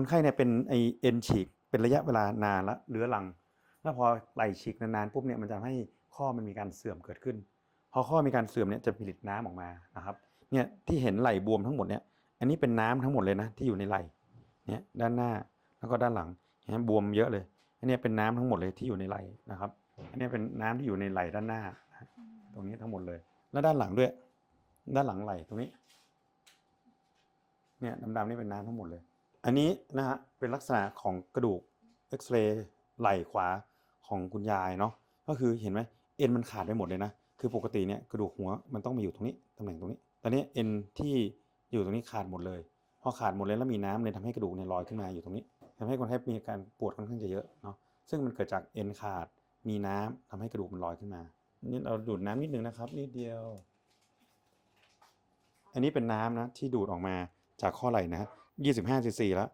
คนไข้เนี่ยเป็นไอเอ็นฉีกเป็นระยะเวลานานละเรื้อรัง แล้วพอไหลฉีกนานๆปุ๊บเนี่ยมันจะให้ข้อมันมีการเสื่อมเกิดขึ้น พอข้อมีการเสื่อมเนี่ยจะผลิตน้ำออกมานะครับเนี่ยที่เห็นไหลบวมทั้งหมดเนี่ยอันนี้เป็นน้ำทั้งหมดเลยนะที่อยู่ในไหลเนี่ยด้านหน้าแล้วก็ด้านหลังเห็นไหมบวมเยอะเลยอันนี้เป็นน้ำทั้งหมดเลยที่อยู่ในไหลนะครับอันนี้เป็นน้ำที่อยู่ในไหลด้านหน้า ตรงนี้ทั้งหมดเลย แล้วด้านหลังด้วย ด้านหลังไหลตรงนี้เนี่ยดำๆนี่เป็นน้ำทั้งหมดเลย อันนี้นะฮะเป็นลักษณะของกระดูกเอ็กซเรย์ไหล่ขวาของคุณยายเนาะก็คือเห็นไหมเอ็นมันขาดไปหมดเลยนะคือปกติเนี่ยกระดูกหัวมันต้องมาอยู่ตรงนี้ตำแหน่งตรงนี้ ตอนนี้เอ็นที่อยู่ตรงนี้ขาดหมดเลย พอขาดหมดเลยแล้วมีน้ำเลยทำให้กระดูกเนี่ยลอยขึ้นมาอยู่ตรงนี้ทำให้คนไข้มีอาการปวดค่อนข้างจะเยอะเนาะซึ่งมันเกิดจากเอ็นขาดมีน้ำทำให้กระดูกมันลอยขึ้นมา นี่เราดูดน้ำนิดนึงนะครับนิดเดียว อันนี้เป็นน้ำนะที่ดูดออกมาจากข้อไหล่นะ ยี่สิบห้าซีซีแล้ว